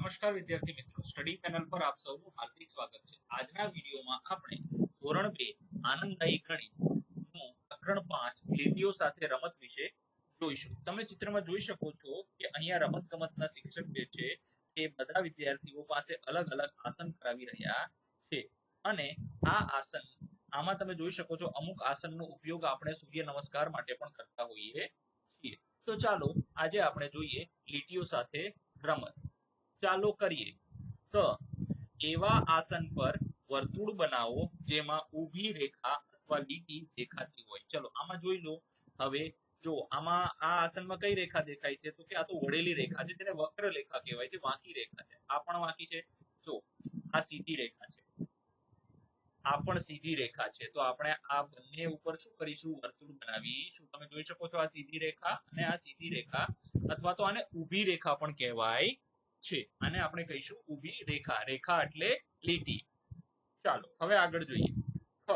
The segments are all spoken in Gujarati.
નમસ્કાર વિદ્યાર્થી મિત્રો. સ્ટડી પેનલ પર આપ સૌનું હાર્દિક સ્વાગત છે. આજના વિડીયોમાં આપણે ધોરણ બે આનંદદાયી ગણિતનું પ્રકરણ પાંચ લીટીઓ સાથે રમત વિશે જોઈશું. તમે ચિત્રમાં જોઈ શકો છો કે અહીંયા રમત ગમતના શિક્ષક જે છે તે બધા વિદ્યાર્થીઓ પાસે અલગ અલગ આસન કરાવી રહ્યા છે. અને આ આસન, આમાં તમે જોઈ શકો છો અમુક આસનનો ઉપયોગ આપણે સૂર્ય નમસ્કાર માટે પણ કરતા હોઈએ છીએ. તો ચાલો આજે આપણે જોઈએ લીટીઓ સાથે રમત. ચાલો કરીએ. તો એવા આસન પર વર્તુળ બનાવો જેમાં ઊભી રેખા અથવા લીટી દેખાતી હોય. ચલો, આમાં જોઈ લો. હવે જો આમાં આ આસનમાં કઈ રેખા દેખાય છે? તો કે આ તો વળેલી રેખા છે, તેને વક્ર રેખા કહેવાય છે, વાંકી રેખા છે. આ પણ વાંકી છે? જો, આ સીધી રેખા છે. આ પણ સીધી રેખા છે. તો આપણે આ બંને ઉપર શું કરીશું? વર્તુળ બનાવીશું. તમે જોઈ શકો છો આ સીધી રેખા અને આ સીધી રેખા. અથવા તો આને ઊભી રેખા પણ કહેવાય. છે. આને આપણે કહીશું ઊભી રેખા. રેખા એટલે લીટી. ચાલો, હવે આગળ જોઈએ. ખ.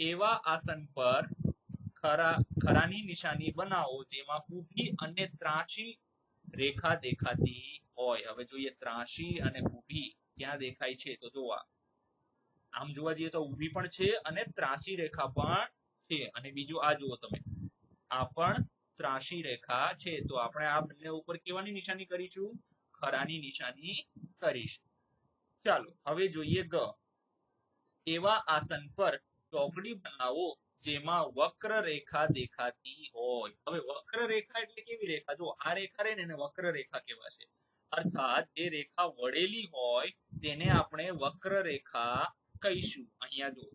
એવા આસન પર ખરા, ખરાની નિશાની બનાવો જેમાં ઊભી અને ત્રાંસી રેખા દેખાતી હોય. હવે જોઈએ ત્રાંસી અને ઊભી ક્યાં દેખાય છે તો જોવા. આમ જોવા જઈએ તો ઊભી પણ છે અને ત્રાંસી રેખા પણ છે. અને બીજું આ જુઓ તમે. આ પણ ત્રાંસી રેખા છે. તો આપણે આ બંને ઉપર કેવાની નિશાની કરીશું? ખરાની નિશાની કરીશું. ચાલો, હવે જોઈએ ગ. એવા આસન પર ચોકડી બનાવો જેમાં વક્ર રેખા દેખાતી હોય. હવે વક્ર રેખા એટલે કેવી રેખા? જો આ રેખા રહે ને એને વક્ર રેખા કહેવાશે. અર્થાત જે રેખા વળેલી હોય તેને આપણે વક્ર રેખા કહીશું. અહીંયા જો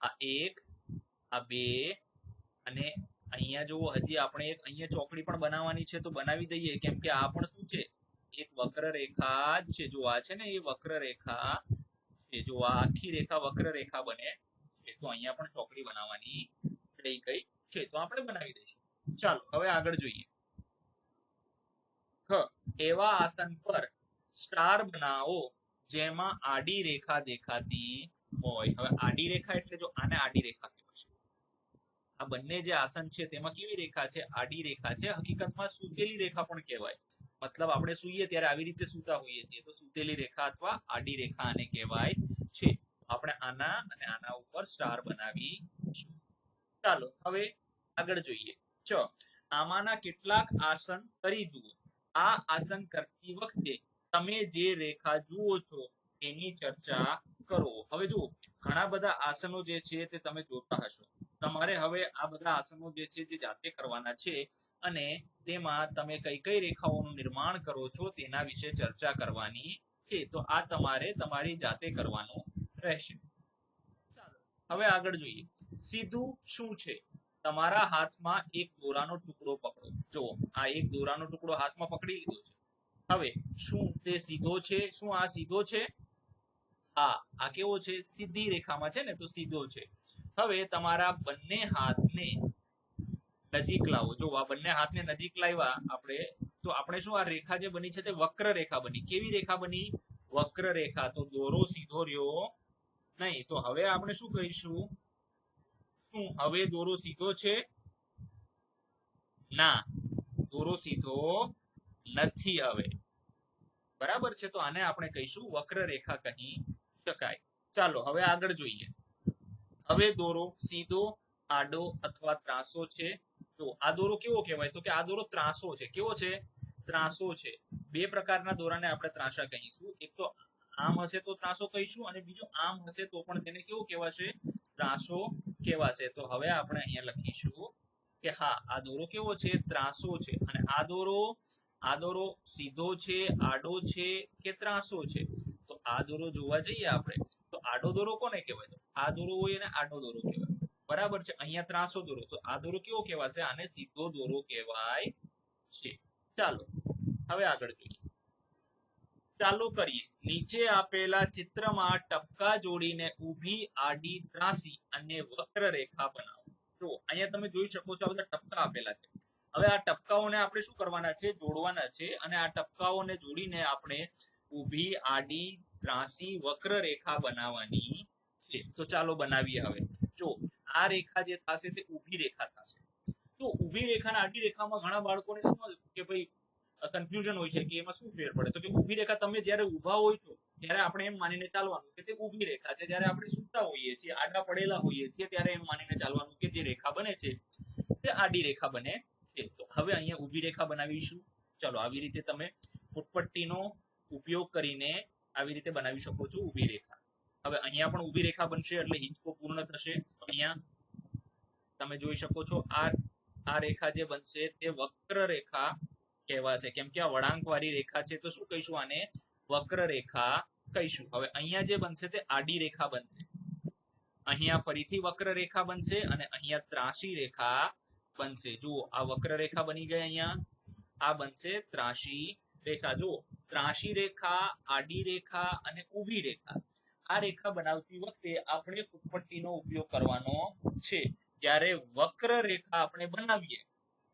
આ એક, આ બે, અને અહીંયા જો હજી આપણે એક અહીંયા ચોકડી પણ બનાવવાની છે તો બનાવી દઈએ. કેમ કે આ પણ શું છે? એક વક્ર રેખા છે. જો આ છે ને, એ વક્ર રેખા છે. જો આ આખી રેખા વક્ર રેખા બને છે, તો અહીંયા પણ ચોકડી બનાવવાની રહી ગઈ છે. તો આપણે બનાવી દઈશું. ચાલો, હવે આગળ જોઈએ. એવા આસન પર સ્ટાર બનાવો જેમાં આડી રેખા દેખાતી હોય. હવે આડી રેખા એટલે જો આને આડી રેખા કહેવાય આ બંને જે આસન છે, તેમાં કેવી રેખા છે? આડી રેખા છે. હકીકતમાં સૂતેલી રેખા પણ કહેવાય. મતલબ આપણે સૂઈએ ત્યારે આવી રીતે સૂતા હોઈએ છીએ. તો સૂતેલી રેખા અથવા આડી રેખા આને કહેવાય છે. આપણે આના અને આના ઉપર સ્ટાર બનાવી ચાલો, હવે આગળ જોઈએ. ચ આમાંના કેટલાક આસન કરી જુઓ. આ આસન કરતી વખતે તમે જે રેખા જુઓ છો તેની ચર્ચા કરો. હવે જુઓ, ઘણા બધા આસનો જે છે તે તમે જોતા હશો. તમારે હવે આ બધા આસનો જે છે તે જાતે કરવાના છે અને તેમાં તમે કઈ કઈ રેખાઓનું નિર્માણ કરો છો તેના વિશે ચર્ચા કરવાની છે. તો આ તમારે તમારી જાતે કરવાનું રહેશે. હવે આગળ જોઈએ. સીધું શું છે? તમારા હાથમાં એક દોરાનો ટુકડો પકડો. જો આ એક દોરાનો ટુકડો હાથમાં પકડી લીધો છે. હવે શું તે સીધો છે? શું આ સીધો છે? હા, આ કેવો છે? સીધી રેખામાં છે ને, તો સીધો છે. હવે તમારા બંને હાથને નજીક લાવો. જો આ બંને હાથને નજીક લાવ્યા આપણે, તો આપણે શું આ રેખા જે બની છે તે વક્ર રેખા બની. કેવી રેખા બની? વક્ર રેખા તો દોરો સીધો રહ્યો નહીં. તો હવે આપણે શું કહીશું શું? હવે દોરો સીધો છે? ના. દોરો સીધો નથી હવે. બરાબર છે? તો આને આપણે કહીશું વક્ર રેખા કહી શકાય. ચાલો, હવે આગળ જોઈએ. હવે દોરો સીધો આડો અથવા ત્રાસો છે. તો આ દોરો કેવો કહેવાય? તો કે આ દોરો ત્રાસો છે. કેવો છે? ત્રાસો છે. બે પ્રકારના દોરાને આપણે ત્રાસા કહીશું. એક તો આમ હશે તો ત્રાસો કહીશું અને બીજો આમ હશે તો પણ તેને કેવો કહેવાશે? ત્રાસો કહેવાશે. તો હવે આપણે અહીંયા લખીશું કે હા, આ દોરો કેવો છે? ત્રાસો છે. અને આ દોરો આ દોરો સીધો છે, આડો છે કે ત્રાસો છે? તો આ દોરો જોવા જઈએ આપણે. તો આડો દોરો કોને કહેવાય? તો આ દોરો હોય અને આડો દોરો કહેવાય. બરાબર છે? અહીંયા ત્રાસો દોરો. તો આ દોરો કેવો કહેવાશે આને સીધો દોરો કહેવાય છે. ચાલો, હવે આગળ જોઈએ. ચાલુ કરીએ. નીચે આપેલા ચિત્રમાં ટપકા જોડીને ઊભી આડી ત્રાસી અને વક્ર રેખા બનાવો. જો અહીંયા તમે જોઈ શકો છો આ બધા ટપકા આપેલા છે. હવે આ ટપકાઓને આપણે શું કરવાના છે? જોડવાના છે અને આ ટપકાઓને જોડીને આપણે ઊભી આડી ત્રાસી વક્ર રેખા બનાવવાની છે, તો ચાલો બનાવીએ હવે. જો આ રેખા જે થશે તે ઊભી રેખા થશે. તો ઊભી રેખા અને આડી રેખામાં ઘણા બાળકોને શું કે ભાઈ કન્ફ્યુઝન હોય છે કે એમાં શું ફેર પડે? તો કે ઊભી રેખા તમે જ્યારે ઊભા હોય છો, ત્યારે આપણે એમ માનીને ચાલવાનું કે તે ઊભી રેખા છે. જ્યારે આપણે સૂતા હોઈએ છીએ, આડા પડેલા હોઈએ છીએ, ત્યારે એમ માનીને ચાલવાનું કે જે રેખા બને છે, તે આડી રેખા બને છે. તો હવે અહીંયા ઊભી રેખા બનાવીશું. ચલો, આવી રીતે તમે ફૂટપટ્ટીનો ઉપયોગ કરીને આવી રીતે બનાવી શકો છો ઊભી રેખા. હવે અહીંયા પણ ઊભી રેખા બનશે એટલે હિંચકો પૂર્ણ થશે. અહીંયા તમે જોઈ શકો છો આ આ રેખા જે બનશે તે વક્ર રેખા કહેવાશે. કેમ કે આ વળાંક વાળી રેખા છે તો શું કહીશું આને? વક્ર રેખા કહીશું. હવે અહીંયા જે બનશે તે આડી રેખા બનશે. અહીંયા ફરીથી વક્ર રેખા બનશે અને અહીંયા ત્રાસી રેખા બનશે. જુઓ, આ વક્ર રેખા બની ગઈ અહીંયા. આ બનશે ત્રાસી રેખા. જુઓ, ત્રાસી રેખા, આડી રેખા અને ઊભી રેખા. આ રેખા બનાવતી વખતે આપણે ફૂટપટ્ટીનો ઉપયોગ કરવાનો છે. જ્યારે વક્ર રેખા આપણે બનાવીએ,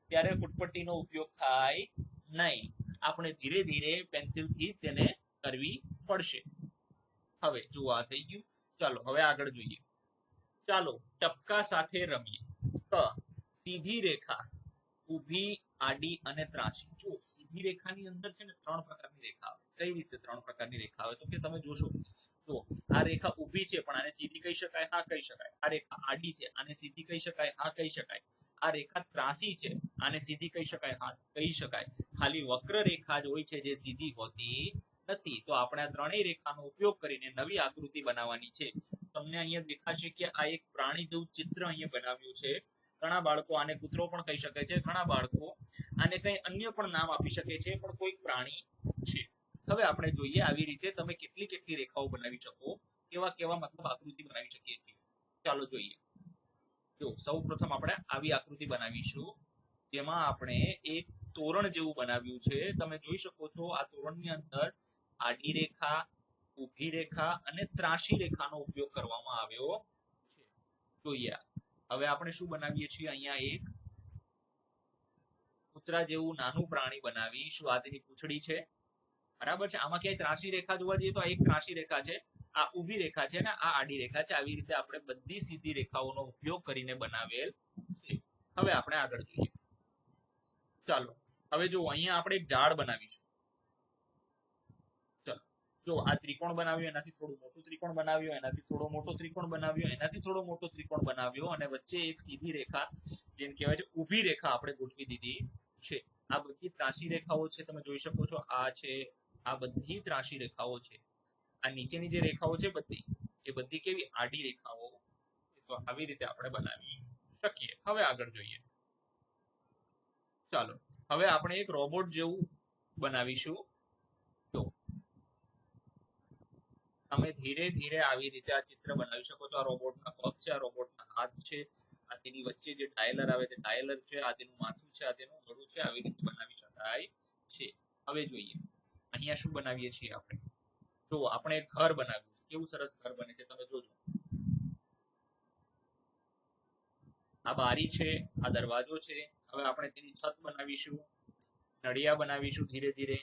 ત્યારે ફૂટપટ્ટીનો ઉપયોગ થાય નહીં. આપણે ધીરે ધીરે પેન્સિલથી તેને કરવી પડશે. હવે જો આ થઈ ગયું. ચાલો, હવે આગળ જોઈએ. ચાલો, ટપકા સાથે રમીએ. ક, સીધી રેખા, ઊભી, આડી અને ત્રાસી. જો સીધી રેખાની અંદર છે ને ત્રણ પ્રકારની રેખા આવે. કઈ રીતે ત્રણ પ્રકારની રેખા આવે? તો કે તમે જોશો. તો આ રેખા ઊભી છે, પણ આને સીધી કહી શકાય, હા કહી શકાય. આ રેખા આડી છે, આને સીધી કહી શકાય, હા કહી શકાય. આ રેખા ત્રાસી છે, આને સીધી કહી શકાય, હા કહી શકાય. ખાલી વક્ર રેખા જ હોય છે જે સીધી હોતી નથી. તો આપણે આ ત્રણેય રેખાનો ઉપયોગ કરીને નવી આકૃતિ બનાવવાની છે. તમને અહીંયા દેખાશે કે આ એક પ્રાણી જેવું ચિત્ર અહીંયા બનાવ્યું છે. ઘણા બાળકો આને કૂતરો પણ કહી શકે છે, ઘણા બાળકો આને કઈ અન્ય પણ નામ આપી શકે છે, પણ કોઈ પ્રાણી છે. હવે આપણે જોઈએ આવી રીતે તમે કેટલી કેટલી રેખાઓ બનાવી શકો, કેવા કેવા મતલબ આકૃતિ બનાવી શકીએ છીએ. ચાલો જોઈએ. જો સૌ પ્રથમ આપણે આવી આકૃતિ બનાવીશું, જેમાં આપણે એક તોરણ જેવું બનાવ્યું છે. તમે જોઈ શકો છો આ તોરણની અંદર આડી રેખા, ઊભી રેખા અને ત્રાસી રેખાનો ઉપયોગ કરવામાં આવ્યો છે. જોઈએ હવે આપણે શું બનાવીએ છીએ? અહીંયા એક કૂતરા જેવું નાનું પ્રાણી બનાવીશું આ તેની પૂંછડી છે. બરાબર છે? આમાં ક્યાંય ત્રાસી રેખા જોવા જઈએ તો આ એક ત્રાસી રેખા છે, આ ઊભી રેખા છે અને આ આડી રેખા છે. આવી રીતે આપણે બધી સીધી રેખાઓનો ઉપયોગ કરીને બનાવેલ છે. હવે આપણે આગળ જોઈએ. ચાલો, હવે જો અહીંયા આપણે એક ઝાડ બનાવીશું. જો આ ત્રિકોણ બનાવ્યો, એનાથી થોડું મોટું ત્રિકોણ બનાવ્યો, એનાથી થોડો મોટો ત્રિકોણ બનાવ્યો, એનાથી થોડો મોટો ત્રિકોણ બનાવ્યો અને વચ્ચે એક સીધી રેખા, જેને કહેવાય છે ઊભી રેખા, આપણે ગોઠવી દીધી છે. આ બધી ત્રાસી રેખાઓ છે, તમે જોઈ શકો છો. આ છે આ બધી ત્રાસી રેખાઓ છે. આ નીચેની જે રેખાઓ છે બધી, એ બધી કેવી આડી રેખાઓ તો આવી રીતે આપણે બનાવી શકીએ. હવે આગળ જોઈએ. ચાલો, હવે આપણે એક રોબોટ જેવું બનાવીશું. તો તમે ધીરે ધીરે આવી રીતે આ ચિત્ર બનાવી શકો છો. આ રોબોટના પગ છે, આ રોબોટના હાથ છે, આ તેની વચ્ચે જે ડાયલર આવે છે ડાયલર છે, આ તેનું માથું છે, આ તેનું ગળું છે, આવી રીતે બનાવી શકાય છે. હવે જોઈએ. અહીંયા શું બનાવીએ છીએ આપણે? જો આપણે ઘર બનાવ્યું છે. કેવું સરસ ઘર બને છે, તમે જોજો. આ બારી છે, આ દરવાજો છે. હવે આપણે તેની છત બનાવીશું, નળિયા બનાવીશું ધીરે ધીરે.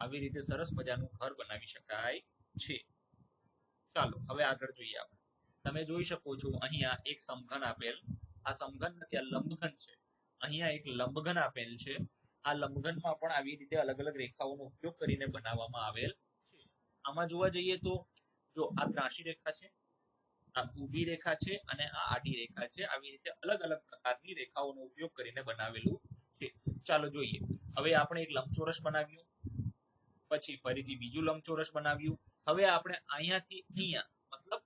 આવી રીતે સરસ મજાનું ઘર બનાવી શકાય છે. ચાલો, હવે આગળ જોઈએ આપણે. તમે જોઈ શકો છો, અહીંયા એક સમઘન આપેલ. આ સમઘન નથી, આ લંબઘન છે. અહીંયા એક લંબઘન આપેલ છે. આ લંઘનમાં પણ આવી રીતે અલગ અલગ રેખાઓનો ઉપયોગ કરીને બનાવવામાં આવેલ છે. આમાં જોવા જઈએ તો જો આ ત્રાસી રેખા છે, આ ઊભી રેખા છે અને આ આડી રેખા છે, આવી રીતે અલગ અલગ પ્રકારની રેખાઓનો ઉપયોગ કરીને બનાવેલું છે. ચાલો જોઈએ. હવે આપણે એક લંબચોરસ બનાવ્યું, પછી ફરીથી બીજું લંબચોરસ બનાવ્યું. હવે આપણે અહીંયાથી અહીંયા, મતલબ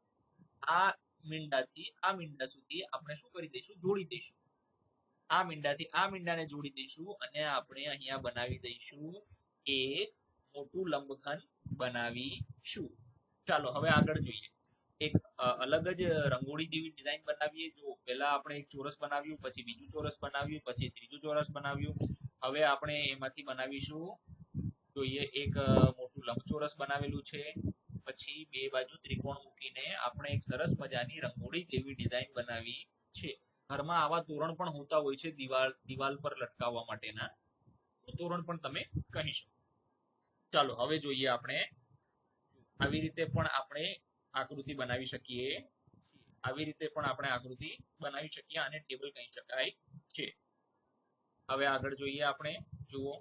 આ મીંડાથી આ મીંડા સુધી આપણે શું કરી દઈશું? જોડી દઈશું. આ મીંડાથી આ મીંડાને જોડી દઈશું અને આપણે અહીંયા બનાવી દઈશું એક મોટું લંબખંડ બનાવીશું. ચાલો, હવે આગળ જોઈએ. એક અલગ જ રંગોળી જેવી ડિઝાઇન બનાવીએ. જો, પહેલા આપણે એક ચોરસ બનાવ્યું, પછી બીજું ચોરસ બનાવ્યું, પછી ત્રીજું ચોરસ બનાવ્યું. હવે આપણે એમાંથી બનાવીશું, જોઈએ, એક મોટું લંબચોરસ બનાવેલું છે. પછી બે બાજુ ત્રિકોણ મૂકીને આપણે એક સરસ મજાની રંગોળી જેવી ડિઝાઇન બનાવી છે. ઘરમાં આવા તોરણ પણ હોતા હોય છે દિવાલ દિવાલ પર લટકાવવા માટેના. તોરણ પણ તમે કહી શકો. ચાલો, હવે જોઈએ આપણે આવી રીતે પણ આપણે આકૃતિ બનાવી શકીએ. આવી રીતે પણ આપણે આકૃતિ બનાવી શકીએ અને ટેબલ કહી શકાય છે. હવે આગળ જોઈએ આપણે, જુઓ.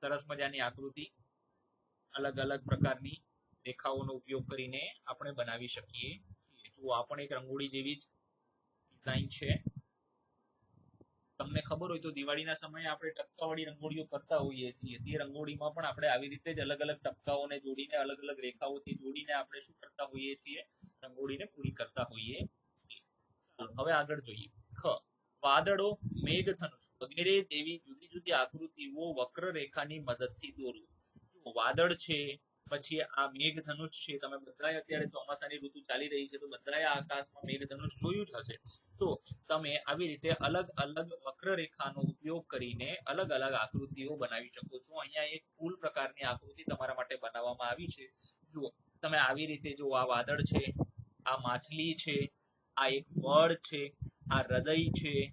સરસ મજાની આકૃતિ. અલગ અલગ પ્રકારની રેખાઓનો ઉપયોગ કરીને આપણે બનાવી શકીએ. જુઓ, આ પણ એક રંગોળી જેવી જ ડિઝાઇન છે. તમને ખબર હોય તો દિવાળીના સમયે આપણે ટપકાવાળી રંગોળીઓ કરતા હોઈએ છીએ. તે રંગોળીમાં પણ આપણે આવી રીતે જ અલગ અલગ ટપકાઓને જોડીને, અલગ અલગ રેખાઓથી જોડીને આપણે શું કરતા હોઈએ છીએ? રંગોળીને પૂરી કરતા હોઈએ હવે આગળ જોઈએ. ખ. વાદળો મેઘધનુષ. વગેરે જેવી જુદી જુદી આકૃતિઓ વક્ર રેખાની મદદથી દોરવું વાદળ છે પછી આ મેઘધનુષ છે, તમે બધાએ અત્યારે ચોમાસાની ઋતુ ચાલી રહી છે, તો બધાએ આકાશમાં મેઘધનુષ જોયું જ હશે. તો તમે આવી રીતે અલગ અલગ વક્ર ઉપયોગ કરીને અલગ અલગ આકૃતિઓ બનાવી શકો છો. અહીંયા એક ફૂલ પ્રકારની આકૃતિ તમારા માટે બનાવવામાં આવી છે. જુઓ, તમે આવી રીતે જો આ વાદળ છે, આ માછલી છે, આ એક ફળ છે, આ હૃદય છે,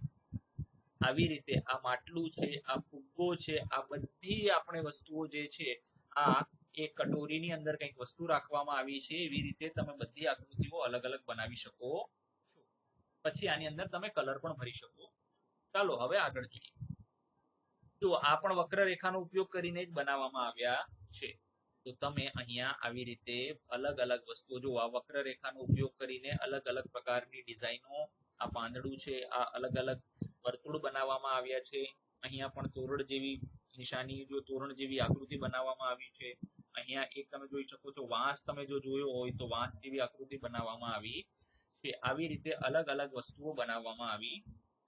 આવી રીતે આ માટલું છે, આ ફુગ્ગો છે, આ બધી આપણે વસ્તુઓ જે છે, આ એક કટોરીની અંદર કંઈક વસ્તુ રાખવામાં આવી છે, એવી રીતે તમે બધી આકૃતિઓ અલગ અલગ બનાવી શકો છો. પછી આની અંદર તમે કલર પણ ભરી શકો. ચાલો, હવે આગળ જઈએ. જો આ પણ વક્રરેખાનો ઉપયોગ કરીને જ બનાવવામાં આવ્યા છે, તો તમે અહીંયા આવી રીતે અલગ અલગ વસ્તુઓ જો આ વક્રરેખાનો ઉપયોગ કરીને અલગ અલગ પ્રકારની ડિઝાઇનો, આ પાંદડું છે, આ અલગ અલગ વર્તુળ બનાવવામાં આવ્યા છે, અહીંયા પણ તોરણ જેવી નિશાની, જો તોરણ જેવી આકૃતિ બનાવવામાં આવી છે અહીંયા એક તમે જોઈ શકો છો, વાંસ તમે જો જોયો હોય તો વાંસ જેવી આકૃતિ બનાવવામાં આવી છે. આવી રીતે અલગ અલગ વસ્તુઓ બનાવવામાં આવી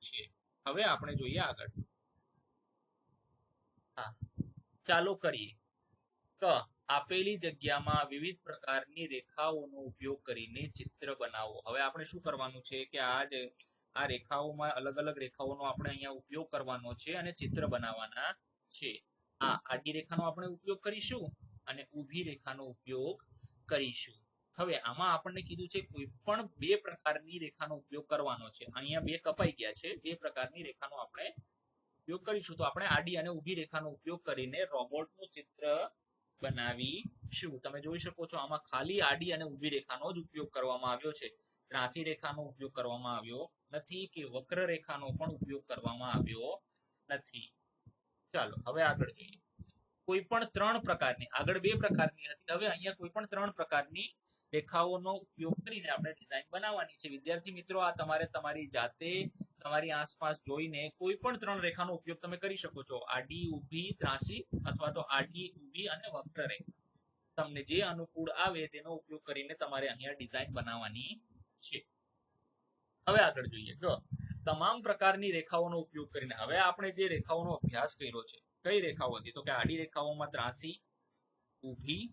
છે. હવે આપણે જોઈએ આગળ. હા. ચાલો કરીએ. ક. આપેલી જગ્યામાં વિવિધ પ્રકારની રેખાઓનો ઉપયોગ કરીને ચિત્ર બનાવો. હવે આપણે શું કરવાનું છે કે આ જે, આ રેખાઓમાં અલગ અલગ રેખાઓનો આપણે અહીંયા ઉપયોગ કરવાનો છે અને ચિત્ર બનાવવાના છે. આ આડી રેખાનો આપણે ઉપયોગ કરીશું? અને ઊભી રેખાનો ઉપયોગ કરીશું. હવે આમાં આપણને કીધું છે કોઈ પણ બે પ્રકારની રેખાનો ઉપયોગ કરવાનો છે. અહીંયા બે કપાઈ ગયા છે. બે પ્રકારની રેખાનો આપણે ઉપયોગ કરીશું. તો આપણે આડી અને ઊભી રેખાનો ઉપયોગ કરીને રોબોટનું ચિત્ર બનાવીશું. તમે જોઈ શકો છો આમાં ખાલી આડી અને ઊભી રેખાનો જ ઉપયોગ કરવામાં આવ્યો છે. ત્રાસી રેખાનો ઉપયોગ કરવામાં આવ્યો નથી કે વક્ર રેખાનો પણ ઉપયોગ કરવામાં આવ્યો નથી. ચાલો, હવે આગળ જોઈએ. કોઈ પણ ત્રણ પ્રકારની, આગળ બે પ્રકારની હતી. હવે અહીંયા કોઈ પણ ત્રણ પ્રકારની રેખાઓનો ઉપયોગ કરીને આપણે ડિઝાઇન બનાવવાની છે. વિદ્યાર્થી મિત્રો, આ તમારે તમારી જાતે તમારી આસપાસ જોઈને કોઈ પણ ત્રણ રેખાનો ઉપયોગ તમે કરી શકો છો. આડી, ઊભી, ત્રાસી અથવા તો આડી, ઊભી અને વક્ર રેખા તમને જે અનુકૂળ આવે તેનો ઉપયોગ કરીને તમારે અહીંયા ડિઝાઇન બનાવવાની છે. હવે આગળ જોઈએ. જો, તમામ પ્રકારની રેખાઓનો ઉપયોગ કરીને. હવે આપણે જે રેખાઓનો અભ્યાસ કર્યો છે કઈ રેખાઓ હતી? તો કે આડી રેખાઓમાં ત્રાસી, ઊભી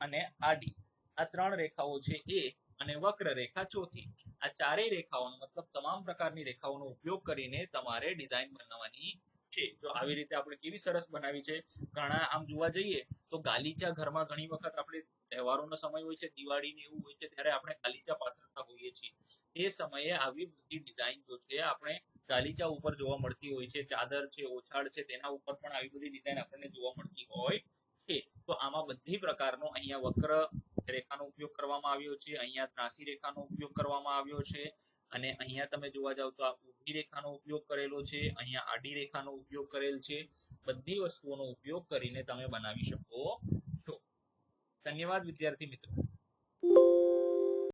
અને આડી. આ ત્રણ રેખાઓ છે એ અને વક્ર રેખા ચોથી. આ ચારેય રેખાઓનો મતલબ તમામ પ્રકારની રેખાઓનો ઉપયોગ કરીને તમારે ડિઝાઇન બનાવવાની છે. તો આવી રીતે આપણે કેવી સરસ બનાવી છે? ઘણા આમ જોવા જઈએ તો ગાલીચા ઘરમાં ઘણી વખત આપણે તહેવારોનો સમય હોય છે દિવાળી ને એવું હોય છે, ત્યારે આપણે ગાલીચા પાથરતા હોઈએ છીએ. એ સમયે આવી બધી ડિઝાઇન જો છે, આપણે ગાલીચા ઉપર જોવા મળતી હોય છે, ચાદર છે ઓછાડ છે, તેના ઉપર પણ આવી બધી ડિઝાઇન આપણને જોવા મળતી હોય છે. તો આમાં બધી પ્રકારનો અહીંયા વક્ર રેખાનો ઉપયોગ કરવામાં આવ્યો છે, અહીંયા ત્રાસી રેખાનો ઉપયોગ કરવામાં આવ્યો છે, અને અહીંયા તમે જોવા જાવ તો આ ઊભી રેખાનો ઉપયોગ કરેલો છે, અહીંયા આડી રેખાનો ઉપયોગ કરેલ છે. બધી વસ્તુઓનો ઉપયોગ કરીને તમે બનાવી શકો છો. ધન્યવાદ વિદ્યાર્થી મિત્રો.